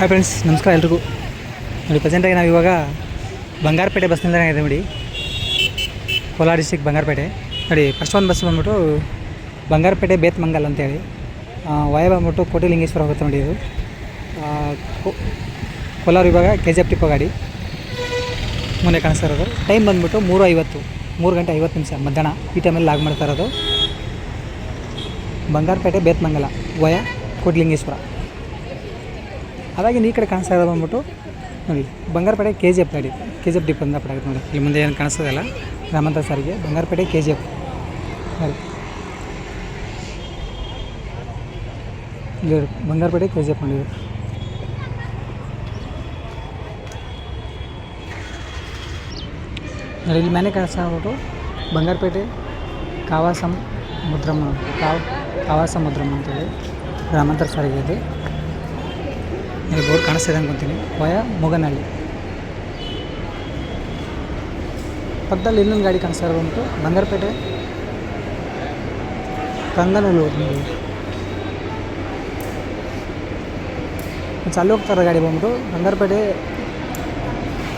Hi friends ನಮಸ್ಕಾರ ಎಲ್ರಿಗೂ. ನೋಡಿ ಪ್ರೆಸೆಂಟಾಗಿ ನಾವು ಇವಾಗ ಬಂಗಾರಪೇಟೆ ಬಸ್ ನಿಲ್ದಾಣ ಇದೆ ನೋಡಿ. ಕೋಲಾರ ಡಿಸ್ಟಿಕ್ ಬಂಗಾರಪೇಟೆ. ನೋಡಿ ಫಸ್ಟ್ ಒಂದು ಬಸ್ ಬಂದ್ಬಿಟ್ಟು ಬಂಗಾರಪೇಟೆ ಬೇತ್ ಮಂಗಲ್ ಅಂತೇಳಿ. ವಾಯ ಬಂದ್ಬಿಟ್ಟು ಕೋಟಿಲಿಂಗೇಶ್ವರ ಹೋಗುತ್ತೆ ನೋಡಿ ಇದು. ಕೋಲಾರ ಇವಾಗ ಕೆ ಜಿ ಎಫ್ ಟಿಪ್ಪೋ ಗಾಡಿ ಮುಂದೆ ಕಾಣಿಸ್ತಾ ಇರೋದು. ಟೈಮ್ ಬಂದ್ಬಿಟ್ಟು ಮೂರು ಐವತ್ತು ಮೂರು ಗಂಟೆ ಐವತ್ತು ನಿಮಿಷ ಮಧ್ಯಾಹ್ನ. ಈ ಟೈಮಲ್ಲಿ ಲಾಗ್ ಮಾಡ್ತಾ ಇರೋದು. ಬಂಗಾರಪೇಟೆ ಬೇತ್ ಮಂಗಲ ವಯ ಕೋಟ್ಲಿಂಗೇಶ್ವರ. ಅದಾಗಿ ಈ ಕಡೆ ಕಾಣಿಸ್ತಾ ಇರೋದು ಬಂದ್ಬಿಟ್ಟು. ನೋಡಿ, ಬಂಗಾರಪೇಟೆ ಕೆ ಜಿ ಎಫ್ ಗಾಡಿ. ಕೆ ಜಿ ಎಫ್ ಡಿಪ್ ಅಂತ ಪಡಾಗುತ್ತೆ ನೋಡಿ. ಇಲ್ಲಿ ಮುಂದೆ ಏನು ಕಾಣಿಸ್ತದಲ್ಲ ಗ್ರಾಮಾಂತರ ಸಾರಿಗೆ, ಬಂಗಾರಪೇಟೆ ಕೆ ಜಿ ಎಫ್ ನೋಡಿ. ಇಲ್ಲಿ ಬಂಗಾರಪೇಟೆ ಕೆ ಜಿ ಎಫ್ ನೋಡಿದ್ರು. ನೋಡಿ, ಇಲ್ಲಿ ಮನೆ ಕಾಣಿಸ್ತಾ ಹೋಗ್ಬಿಟ್ಟು ಬಂಗಾರಪೇಟೆ ಕಾವಾಸಂ ಮುದ್ರಮ್ಮ ಕಾವ್ ಕಾವಾಸ ಮುದ್ರಮ್ಮ ಅಂತೇಳಿ. ಗ್ರಾಮಾಂತರ ಸಾರಿಗೆ ಇದು ಇಲ್ಲಿ ಬೋರ್ಡ್ ಕಾಣಿಸ್ತಿದೆ ಅನ್ಕೊತೀನಿ ವಯ ಮೊಗನಹಳ್ಳಿ ಪಕ್ಕದಲ್ಲಿ ಇನ್ನೊಂದು ಗಾಡಿ ಕಾಣಿಸ್ತಾ ಇರೋದು ಉಂಟು ಬಂಗಾರಪೇಟೆ. ಕಂಗನಲ್ಲೂರು ನೋಡಿ ಚಾಲು ಹೋಗ್ತಾ ಇರೋ ಗಾಡಿ ಬಂದ್ಬಿಟ್ಟು ಬಂಗಾರಪೇಟೆ.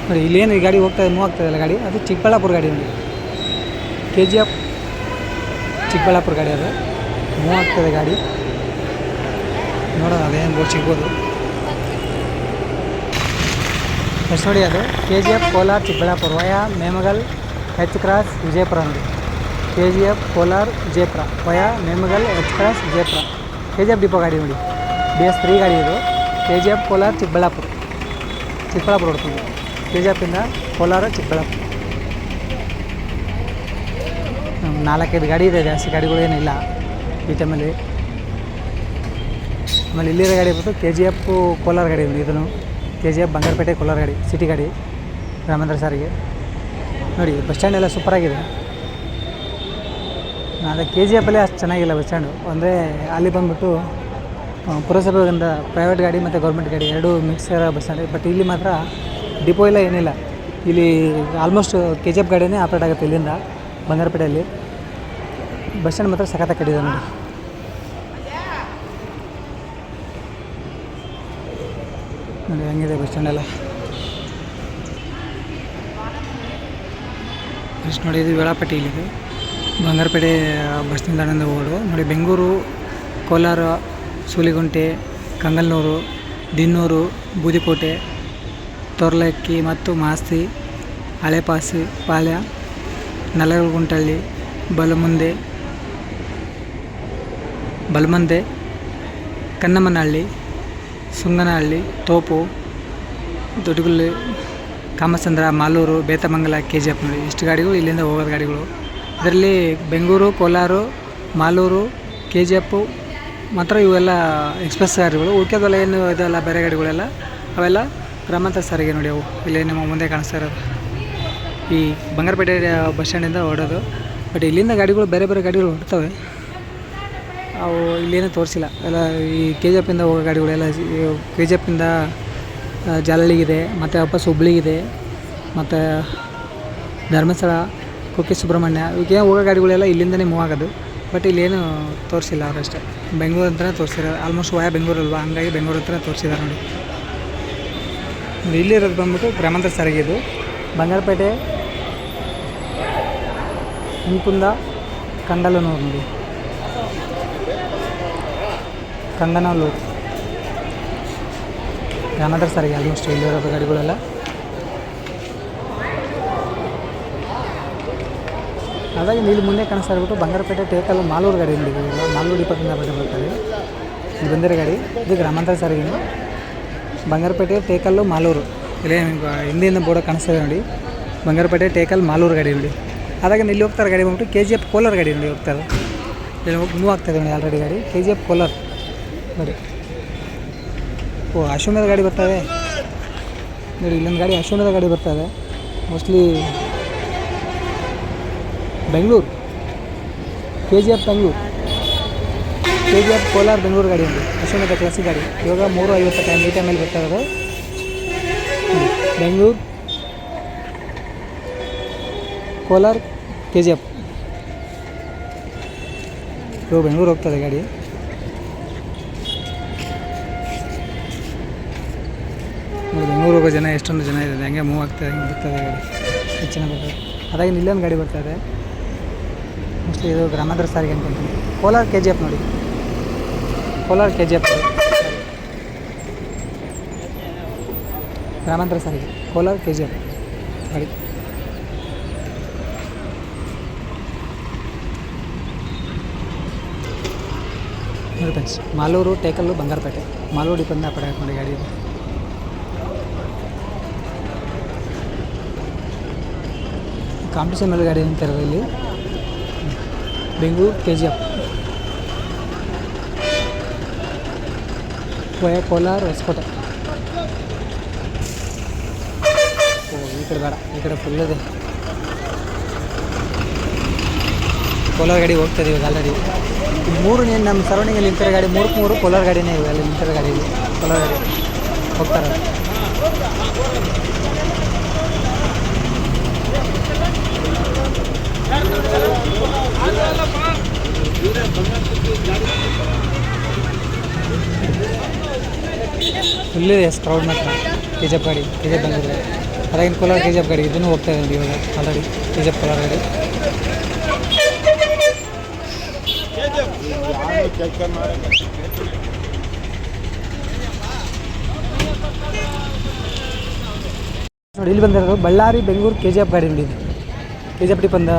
ನೋಡಿ, ಇಲ್ಲೇನು ಈ ಗಾಡಿ ಹೋಗ್ತಾ ಮೂವ್ ಆಗ್ತಾಯಿಲ್ಲ ಗಾಡಿ. ಅದು ಚಿಕ್ಕಬಳ್ಳಾಪುರ ಗಾಡಿ ನೋಡಿ. ಕೆ ಜಿ ಎಫ್ ಚಿಕ್ಕಬಳ್ಳಾಪುರ ಗಾಡಿ ಅದು. ಮೂವ್ ಆಗ್ತದೆ ಗಾಡಿ. ನೋಡೋಣ ಅದೇನು ಬೋರ್ಡ್ ಸಿಗ್ಬೋದು. ಎಷ್ಟು ನೋಡಿ ಅದು. K G F Kolar, Chikkaballapura. Via Memagal H cross Vijayapura ನೋಡಿ K G F Kolar, Vijayapura. Via Memagal H cross Vijayapura. K G F depot ಗಾಡಿ ನೋಡಿ. ಬಿ ಎಸ್ ತ್ರೀ ಗಾಡಿ ಇದು. K G F Kolar, Chikkaballapura. Chikkaballapura ಹೊಡ್ತೀವಿ K G ಎಫಿಂದ ಕೋಲಾರ, ಚಿಕ್ಕಬಳ್ಳಾಪುರ. ನಾಲ್ಕೈದು ಗಾಡಿ ಇದೆ. ಜಾಸ್ತಿ ಗಾಡಿಗಳು ಏನಿಲ್ಲ ಈ ಟೈಮಲ್ಲಿ ಆಮೇಲೆ ಇಲ್ಲಿರೋ ಗಾಡಿ ಬಂತು ಕೆ ಜಿ ಎಫ್ ಕೋಲಾರ ಗಾಡಿ ಇದೆ ಇದನ್ನು. K G F Bangarapete Kolar ಗಾಡಿ, ಸಿಟಿ ಗಾಡಿ, ರಾಮೇಂದ್ರ ಸಾರಿಗೆ. ನೋಡಿ, ಬಸ್ ಸ್ಟ್ಯಾಂಡ್ ಎಲ್ಲ ಸೂಪರಾಗಿದೆ ಅದೇ ಕೆ ಜಿ ಎಫಲ್ಲೇ ಅಷ್ಟು ಚೆನ್ನಾಗಿಲ್ಲ ಬಸ್ ಸ್ಟ್ಯಾಂಡು. ಅಂದರೆ ಅಲ್ಲಿ ಬಂದ್ಬಿಟ್ಟು ಪುರಸಭೆಯಿಂದ ಪ್ರೈವೇಟ್ ಗಾಡಿ ಮತ್ತು ಗೌರ್ಮೆಂಟ್ ಗಾಡಿ ಎರಡೂ ಮಿಕ್ಸ್ ಇರೋ ಬಸ್ ಸ್ಟ್ಯಾಂಡ್. ಬಟ್ ಇಲ್ಲಿ ಮಾತ್ರ ಡಿಪೋ ಇಲ್ಲ ಏನಿಲ್ಲ. ಇಲ್ಲಿ ಆಲ್ಮೋಸ್ಟ್ ಕೆ ಜಿ ಎಫ್ ಗಾಡಿನೇ ಆಪ್ರೇಟ್ ಆಗುತ್ತೆ ಇಲ್ಲಿಂದ ಬಂಗಾರಪೇಟೆಯಲ್ಲಿ. ಬಸ್ ಸ್ಟ್ಯಾಂಡ್ ಮಾತ್ರ ಸಖತ್ತಾಗಿ ಕಟ್ಟಿದೆ ನೋಡಿ. ನೋಡಿ, ಹೆಂಗಿದೆ ಬಸ್ ಸ್ಟ್ಯಾಂಡ್ ಎಲ್ಲ. ಫಸ್ಟ್ ನೋಡಿ, ಇದು ವೇಳಾಪಟ್ಟಿ ಇಲ್ಲಿದೆ. ಬಂಗಾರಪೇಟೆ ಬಸ್ ನಿಲ್ದಾಣದಿಂದ ಹೋಗೋದು ನೋಡಿ, ಬೆಂಗಳೂರು, ಕೋಲಾರ, ಸೂಲಿಗುಂಟೆ, ಕಂಗಲ್ನೂರು, ದಿನ್ನೂರು, ಬೂದಿಕೋಟೆ, ತೊರ್ಲಕ್ಕಿ ಮತ್ತು ಮಾಸ್ತಿ, ಹಳೆಪಾಸಿ ಪಾಳ್ಯ ನಲಗುಂಟಳ್ಳಿ ಬಲಮುಂದೆ, ಬಲಮಂದೆ ಕನ್ನಮ್ಮನಹಳ್ಳಿ ಸುಂಗನಹಳ್ಳಿ ತೋಪು Doddagulli Kamachandra Malur, Betamangala K G F ನೋಡಿ ಇಷ್ಟು ಗಾಡಿಗಳು ಇಲ್ಲಿಂದ ಹೋಗೋದು ಗಾಡಿಗಳು. ಇದರಲ್ಲಿ Bengaluru, Kolar, Malur K G F ಮಾತ್ರ ಇವೆಲ್ಲ ಎಕ್ಸ್ಪ್ರೆಸ್ ಗಾಡಿಗಳು. ಉಳ್ಕೆದಲ್ಲ ಏನು ಇದೆಲ್ಲ ಬೇರೆ ಗಾಡಿಗಳೆಲ್ಲ ಅವೆಲ್ಲ ಗ್ರಾಮಾಂತರ ಸಾರಿಗೆ ನೋಡಿ ಅವು. ಇಲ್ಲಿ ನಿಮ್ಮ ಮುಂದೆ ಕಾಣಿಸ್ತಾ ಇರೋದು. ಈ ಬಂಗಾರಪೇಟೆ ಬಸ್ ಸ್ಟ್ಯಾಂಡಿಂದ ಓಡೋದು ಬಟ್ ಇಲ್ಲಿಂದ ಗಾಡಿಗಳು ಬೇರೆ ಬೇರೆ ಗಾಡಿಗಳು ಹೊರಡ್ತವೆ. ಅವು ಇಲ್ಲೇನೂ ತೋರಿಸಿಲ್ಲ. ಎಲ್ಲ ಈ ಕೆ ಜಿ ಎಫಿಂದ ಹೋಗೋ ಗಾಡಿಗಳೆಲ್ಲ ಕೆ ಜಿ ಎಫಿಂದ ಜಾಲಳಿಗಿದೆ, ಮತ್ತು ವಾಪಸ್ ಹುಬ್ಳಿಗಿದೆ ಮತ್ತು ಧರ್ಮಸ್ಥಳ, ಕುಕ್ಕೆ ಸುಬ್ರಹ್ಮಣ್ಯ, ಇವಕ್ಕೆ ಹೋಗೋ ಗಾಡಿಗಳೆಲ್ಲ ಇಲ್ಲಿಂದನೇ ಮೂವ್ ಆಗೋದು. ಬಟ್ ಇಲ್ಲೇನು ತೋರಿಸಿಲ್ಲ ಅವರಷ್ಟೇ ಬೆಂಗಳೂರು ಅಂತಲೇ ತೋರಿಸಿದ್ದಾರೆ ಆಲ್ಮೋಸ್ಟ್ ವಾಯ ಬೆಂಗಳೂರಲ್ವಾ ಹಂಗಾಗಿ ಬೆಂಗಳೂರು ಹತ್ರ ತೋರಿಸಿದ್ದಾರೆ ನೋಡಿ. ಇಲ್ಲಿರೋದು ಬಂದ್ಬಿಟ್ಟು ಗ್ರಾಮಾಂತರ ಸಾರಿಗೆ ಇದು. ಬಂಗಾರಪೇಟೆ ಹುಂಕುಂದ ಕಂಡಲ್ಲೂ ನೋಡಿ. ಕಂಗನಲ್ಲೂರು ಗ್ರಾಮಾಂತರ ಸಾರಿಗೆ ಆಲ್ಮೋಸ್ಟ್ ಇಲ್ಲಿರೋದು ಗಾಡಿಗಳೆಲ್ಲ ಹಾಗಾಗಿ ಇಲ್ಲಿ ಮುಂದೆ ಕಾಣಿಸ್ತಾ ಇರ್ಬಿಟ್ಟು ಬಂಗಾರಪೇಟೆ ಟೇಕಲ್ ಮಾಲೂರು ಗಾಡಿ ಇಲ್ಲಿ ಇವಾಗ ಮಾಲೂರು ಡಿಪೋದಿಂದ ಬಟ್ಟೆ ಬರ್ತಾರೆ ಇಲ್ಲಿ ಬಂದಿರೋ ಗಾಡಿ ಇದು ಗ್ರಾಮಾಂತರ ಸಾರಿಗೆ ಬಂಗಾರಪೇಟೆ ಟೇಕಲ್ಲು ಮಾಲೂರು ಇಲ್ಲೇ ನಿಮ್ಗೆ ಹಿಂದಿಯಿಂದ ಬೋರ್ಡ್ ಕಾಣಿಸ್ತಾ ಇದೆ ನೋಡಿ ಬಂಗಾರಪೇಟೆ ಟೇಕಲ್ ಮಾಲೂರು ಗಾಡಿ ನೋಡಿ ಅದಾಗ ಇಲ್ಲಿ ಹೋಗ್ತಾರೆ ಗಾಡಿ ಬಂದ್ಬಿಟ್ಟು ಕೆ ಜಿ ಎಫ್ ಕೋಲಾರ ಗಾಡಿ ನೋಡಿ ಹೋಗ್ತಾರೆ ಇಲ್ಲಿ ಹೋಗಿ ಮೂವ್ ಆಗ್ತಾಯಿದೆ ನೋಡಿ ಆಲ್ರೆಡಿ ಗಾಡಿ ಕೆ ಜಿ ಎಫ್ ಕೋಲಾರ ನೋಡಿ. ಓ, ಅಶ್ವಮೇಧ ಗಾಡಿ ಬರ್ತಾವೆ ನೋಡಿ, ಇಲ್ಲೊಂದು ಗಾಡಿ ಅಶ್ವಮೇಧ ಗಾಡಿ ಬರ್ತಾವೆ mostly Bengaluru. K G F Bengaluru. K G F Kolar Bengaluru ಗಾಡಿ ಒಂದು. ಅಶ್ವಮೇಧ ಕ್ಲಾಸಿ ಗಾಡಿ. ಇವಾಗ ಮೂರು ಐವತ್ತು ಟೈಮ್ ಈ ಟೈಮಲ್ಲಿ ಬರ್ತಾ ಇರೋದು. Bengaluru. Kolar K G F ಇವಾಗ ಬೆಂಗಳೂರು ಹೋಗ್ತದೆ ಗಾಡಿ. ಬೆಂಗಳೂರು ಹೋಗೋ ಜನ, ಎಷ್ಟೊಂದು ಜನ ಇದ್ದಾರೆ. ಹಂಗೆ ಮೂವ್ ಆಗ್ತಾ ಹಿಂಗೆ ಬರ್ತದೆ ಗಾಡಿ. ಹೆಚ್ಚಿನ ಬರ್ತದೆ ಅದಾಗಿ ಇಲ್ಲೊಂದು ಗಾಡಿ ಬರ್ತಾ ಇದೆ. ಮೋಸ್ಟ್ಲಿ ಇದು ಗ್ರಾಮಾಂತರ ಸಾರಿಗೆ ಅನ್ಕೊಂತೀನಿ ಕೋಲಾರ ಕೆ ಜಿ ಎಫ್ ನೋಡಿ. ಕೋಲಾರ ಕೆ ಜಿ ಎಫ್ ಗ್ರಾಮಾಂತರ ಸಾರಿಗೆ. ಕೋಲಾರ ಕೆ ಜಿ ಎಫ್ ಗಾಡಿ. ಫ್ರೆಂಡ್ಸ್ ಮಾಲೂರು ಟೇಕಲ್ಲು ಬಂಗಾರಪೇಟೆ. ಮಾಲೂರು ಡಿಪಂದ ಆ ಕಡೆ ಹಾಕೊಂಡು ಗಾಡಿ ಕಾಂಪಿಟೇಷನ್ ಮೇಲೆ ಗಾಡಿ ನಿಂತಿರೋದು ಇಲ್ಲಿ. Bengaluru K G F via Kolar Hoskote. ಓ, ಈ ಕಡೆ ಬೇಡ, ಈ ಕಡೆ ಫುಲ್ ಇದೆ. ಕೋಲಾರ ಗಾಡಿ ಹೋಗ್ತದೆ ಇವಾಗ ಆಲ್ರೆಡಿ ಮೂರು ನೀನು ನಮ್ಮ ಸರೌಂಡಿಂಗಲ್ಲಿ ನಿಂತಿರೋ ಗಾಡಿ ಮೂರಕ್ಕೆ ಮೂರು ಕೋಲಾರ ಗಾಡಿನೇ ಇವೆ, ಅಲ್ಲಿ ನಿಂತಿರೋ ಗಾಡಿ ಕೋಲಾರ ಗಾಡಿ. ಹೋಗ್ತಾರೆ. ಫುಲ್ ಎಸ್ ಕ್ರೌಡ್ ಮಾತ್ರ. ಕೆ ಜಿ ಎಫ್ ಗಾಡಿ ಕೆ ಜಿ ಎಫ್ ಬಂದಿದೆ. ಅದಾಗಿನ ಕೋಲಾರ ಕೆ ಜಿ ಎಫ್ ಗಾಡಿ, ಇದನ್ನು ಹೋಗ್ತಾ ಇದೆ ಇವಾಗ already K G F Kolar ಗಾಡಿ. ನೋಡಿ, ಇಲ್ಲಿ ಬಂದಿರೋದು Ballari, Bengaluru K G F ಗಾಡಿ ನೋಡಿ ಕೆ ಜಿ ಎಫ್ ಡಿ ಬಂದ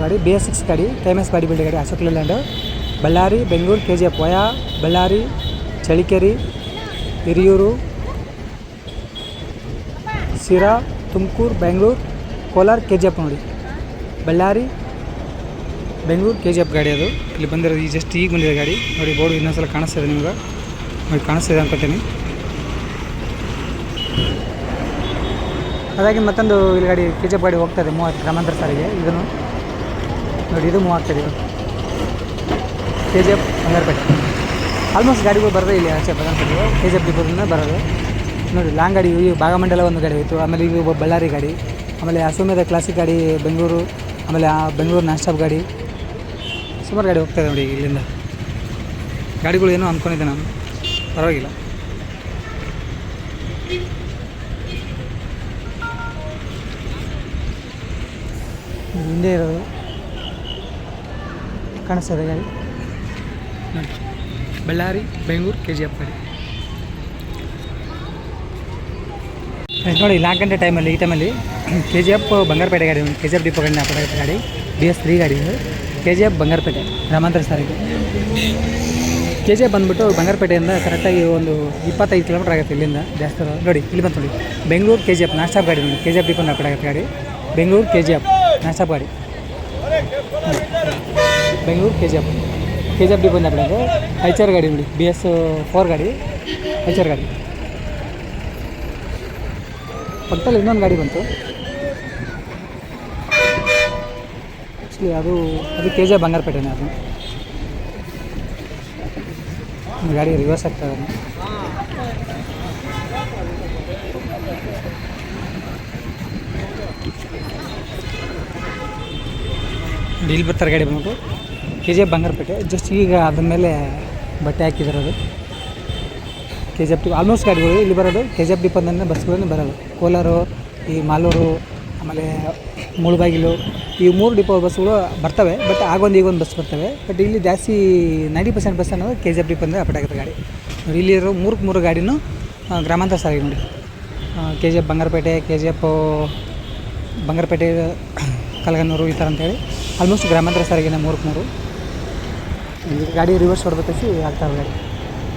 ಗಾಡಿ ಬಿ ಎಸ್ ಸಿಕ್ಸ್ ಗಾಡಿ ಫೇಮಸ್ ಬಾಡಿ ಬಿಲ್ಡ್ ಗಾಡಿ Ashok Leyland Ballari, Bengaluru K G F via Ballari Challakere Hiriyur Sira Tumakuru, Bengaluru, Kolar K G F ನೋಡಿ. Ballari, Bengaluru K G F ಗಾಡಿ ಅದು. ಇಲ್ಲಿ ಬಂದಿರೋದು ಈ ಜಸ್ಟ್ ಈಗ ಬಂದಿದೆ ಗಾಡಿ. ನೋಡಿ, ಬೋರ್ಡ್ ಇನ್ನೊಂದ್ಸಲ ಕಾಣಿಸ್ತಿದೆ ನಿಮ್ಗೆ. ನೋಡಿ ಕಾಣಿಸ್ತಿದೆ ಅನ್ಕೋತೀನಿ. ಹಾಗಾಗಿ ಮತ್ತೊಂದು ಇಲ್ಲಿ ಗಾಡಿ ಕೆ ಜಿ ಎಫ್ ಗಾಡಿ ಹೋಗ್ತದೆ, ಮೂವತ್ತು ಗ್ರಾಮಾಂತರ ಸಾರಿಗೆ ಇದನ್ನು. ನೋಡಿ, ಇದು ಮೂವ್ ಆಗ್ತದೆ ಇದು. K G F Bangarapete. Almost ಗಾಡಿಗಳು ಬರೋದೇ ಇಲ್ಲಿ ಆಚೆ ಬದಂತದ್ದು ಕೆ ಜಿ ಎಫ್ ಡಿಪೋದಿಂದ ಬರೋದು. ನೋಡಿ ಲಾಂಗ್ ಗಾಡಿ, ಈ ಭಾಗಮಂಡಲ ಒಂದು ಗಾಡಿ ಹೋಯಿತು. ಆಮೇಲೆ ಒಬ್ಬ ಬಳ್ಳಾರಿ ಗಾಡಿ. ಆಮೇಲೆ ಅಸೋಮ್ಯದ ಕ್ಲಾಸಿಕ್ ಗಾಡಿ, ಬೆಂಗಳೂರು. ಆಮೇಲೆ ಆ ಬೆಂಗಳೂರು ನಾನ್ ಗಾಡಿ. ಸುಮಾರು ಗಾಡಿ ಹೋಗ್ತದೆ ನೋಡಿ ಇಲ್ಲಿಂದ. ಗಾಡಿಗಳು ಏನೋ ಅಂದ್ಕೊಂಡಿದ್ದೆ ನಾನು. ಪರವಾಗಿಲ್ಲ. ಹಿಂದೆ ಇರೋದು. ಕಾಣಿಸ್ತದೆ ಗಾಡಿ. ನೋಡಿ Ballari Bengaluru K G F ಗಾಡಿ ನೋಡಿ ನಾಲ್ಕು ಗಂಟೆ ಟೈಮಲ್ಲಿ ಈ ಟೈಮಲ್ಲಿ ಕೆ ಜಿ ಎಫ್ ಬಂಗಾರಪೇಟೆ ಗಾಡಿ ಕೆ ಜಿ ಎಫ್ ಡಿಪೋ ಗಾಡಿ ಅಪಡಾಗತ್ತೆ ಗಾಡಿ ಬಿ ಎಸ್ ತ್ರೀ ಗಾಡಿ ಇದು. ಕೆ ಜಿ ಎಫ್ ಬಂಗಾರಪೇಟೆ ಗ್ರಾಮಾಂತರ ಸಾರಿಗೆ ಕೆ ಜಿ ಎಫ್ ಬಂದುಬಿಟ್ಟು ಬಂಗಾರಪೇಟೆಯಿಂದ ಕರೆಕ್ಟಾಗಿ ಒಂದು ಇಪ್ಪತ್ತೈದು ಕಿಲೋಮೀಟರ್ ಆಗುತ್ತೆ ಇಲ್ಲಿಂದ ಜಾಸ್ತಿ. ನೋಡಿ ಇಲ್ಲಿ ಬಂತು ನೋಡಿ Bengaluru K G F nonstop ಗಾಡಿ ನೋಡಿ ಕೆ ಜಿ ಎಫ್ ಡಿಪೋ ಗಾಡಿ. Bengaluru K G F nonstop ಗಾಡಿ. Bengaluru K G F K G F D depot H R ಗಾಡಿ ನೋಡಿ ಬಿ ಎಸ್ ಫೋರ್ ಗಾಡಿ, ಐಚರ್ ಗಾಡಿ. ಪಕ್ಕದಲ್ಲಿ ಇನ್ನೊಂದು ಗಾಡಿ ಬಂತು. ಆ್ಯಕ್ಚುಲಿ ಅದು ಅದು ಕೆ ಜಿ ಬಂಗಾರಪೇಟೆನೇ ಅದು. ಗಾಡಿ ರಿವರ್ಸ್ ಆಗ್ತದೆ ಇಲ್ಲಿ ಬರ್ತಾರೆ ಗಾಡಿ ಬಂದ್ಬಿಟ್ಟು K G F Bangarapete. Just ಈಗ ಅದ್ರ ಮೇಲೆ ಬಟ್ಟೆ ಹಾಕಿದಿರೋದು K G F T almost ಗಾಡಿಗಳು ಇಲ್ಲಿ ಬರೋದು. ಕೆ ಜಿ ಎಫ್ ಡಿಪೋದಿಂದ ಬಸ್ಗಳನ್ನು ಬರೋದು. ಕೋಲಾರು, ಈ ಮಾಲೂರು, ಆಮೇಲೆ ಮುಳುಬಾಗಿಲು, ಈ ಮೂರು ಡಿಪೋ ಬಸ್ಗಳು ಬರ್ತವೆ. ಬಟ್ ಆಗೊಂದು ಈಗೊಂದು ಬಸ್ ಬರ್ತವೆ. ಬಟ್ ಇಲ್ಲಿ ಜಾಸ್ತಿ ನೈಂಟಿ ಪರ್ಸೆಂಟ್ ಬಸ್ ಅನ್ನೋದು ಕೆ ಜಿ ಎಫ್ ಡಿಪೋದಿಂದ ಅಪಡಾಗುತ್ತೆ ಗಾಡಿ. ಇಲ್ಲಿರೋ ಮೂರಕ್ಕೆ ಮೂರು ಗಾಡಿನೂ ಗ್ರಾಮಾಂತರ ಸಾರಿಗೆ ನೋಡಿ. K G F Bangarapete K G F Bangarapete, Kalaganuru ಈ ಥರ ಅಂತೇಳಿ ಆಲ್ಮೋಸ್ಟ್ ಗ್ರಾಮಾಂತರ ಸಾರಿಗೆನ ಮೂರಕ್ಕೆ ಮೂರು ಗಾಡಿ ರಿವರ್ಸ್ ಹೊಡೆದಕ್ಕೆ ಆಗ್ತಾವೆ ಗಾಡಿ.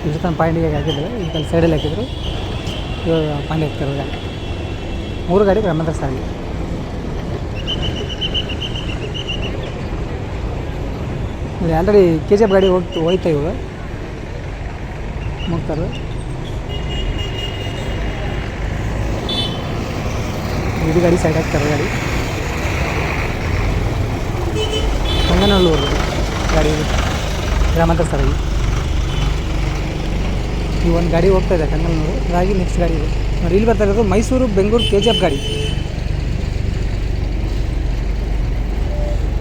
ಇದು ತನ್ನ ಪಾಂಡಿಗೆ ಹಾಕಿದ್ರು ಈಗ ಅಲ್ಲಿ ಸೈಡಲ್ಲಿ ಹಾಕಿದ್ರು. ಇವಾಗ ಪಾಯಿಂಟ್ ಹಾಕ್ತಾರೆ ಗಾಡಿ. ಮೂರು ಗಾಡಿ ಗ್ರಾಮಾಂತರ ಸಾರಿಗೆ. ಇಲ್ಲಿ ಆಲ್ರೆಡಿ ಕೆ ಜಿ ಎಫ್ ಗಾಡಿ ಹೋಗ್ತು ಹೋಯ್ತಾ ಇವಾಗ. ಮುಗ್ತಾರೆ. ಇದು ಗಾಡಿ ಸೈಡ್ ಹಾಕ್ತಾರೆ ಗಾಡಿ. ಹಂಗನಲ್ಲೂರು ಗಾಡಿ ಗ್ರಾಮಾಂತರ ಸಾರಿಗೆ ಈ ಒಂದು ಗಾಡಿ ಹೋಗ್ತಾ ಇದೆ ಕಂಗನಲ್ಲೂರು ಹಾಗಾಗಿ ನೆಕ್ಸ್ಟ್ ಗಾಡಿ ಇದೆ. ನೋಡಿ, ಇಲ್ಲಿ ಬರ್ತಾ ಇರೋದು Mysuru Bengaluru K G F ಗಾಡಿ.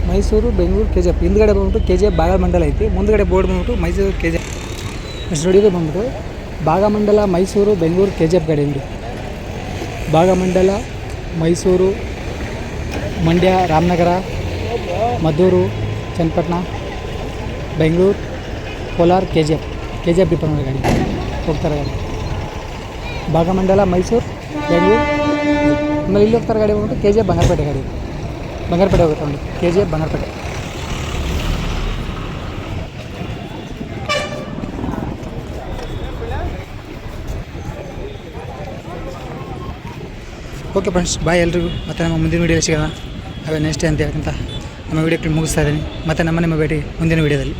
Mysuru Bengaluru K G F ಹಿಂದ್ಗಡೆ ಬಂದ್ಬಿಟ್ಟು ಕೆ ಜಿ ಎಫ್ ಭಾಗಮಂಡಲ ಐತಿ. ಮುಂದ್ಗಡೆ ಬೋರ್ಡ್ ಬಂದ್ಬಿಟ್ಟು Mysuru K G F next ರೋಡಿಗೆ ಬಂದ್ಬಿಟ್ಟು Bhagamandala Mysuru Bengaluru K G F ಗಾಡಿ Bhagamandala Mysuru Mandya Ramanagara Maddur Channapatna, Bengaluru, Kolar K G F K G F depot ಗಾಡಿ. ಹೋಗ್ತಾರೆ ಗಾಡಿ. ಭಾಗಮಂಡಲ, ಮೈಸೂರು, ಬೆಂಗಳೂರು. ಆಮೇಲೆ ಇಲ್ಲಿ ಹೋಗ್ತಾರೆ ಗಾಡಿ ಹೋಗ್ಬಿಟ್ಟು ಕೆ ಜಿ ಎಫ್ ಬಂಗಾರಪೇಟೆ ಗಾಡಿ. ಬಂಗಾರಪೇಟೆ ಹೋಗುತ್ತೆ ನೋಡಿ. K G F Bangarapete. Okay friends, bye ಎಲ್ರಿಗೂ. ಮತ್ತೆ ನಮ್ಮ ಮುಂದಿನ ವೀಡಿಯೋ ಸಿಗೋಣ. ಅವೇ ನೆಕ್ಸ್ಟ್ ಡೇ ಅಂತ ಹೇಳ್ಕೊಂತ ನಮ್ಮ ವೀಡಿಯೋ ಮುಗಿಸ್ತಾ ಇದ್ದೀನಿ. ಮತ್ತು ನಮ್ಮ ನಿಮ್ಮ ಭೇಟಿ ಮುಂದಿನ ವೀಡಿಯೋದಲ್ಲಿ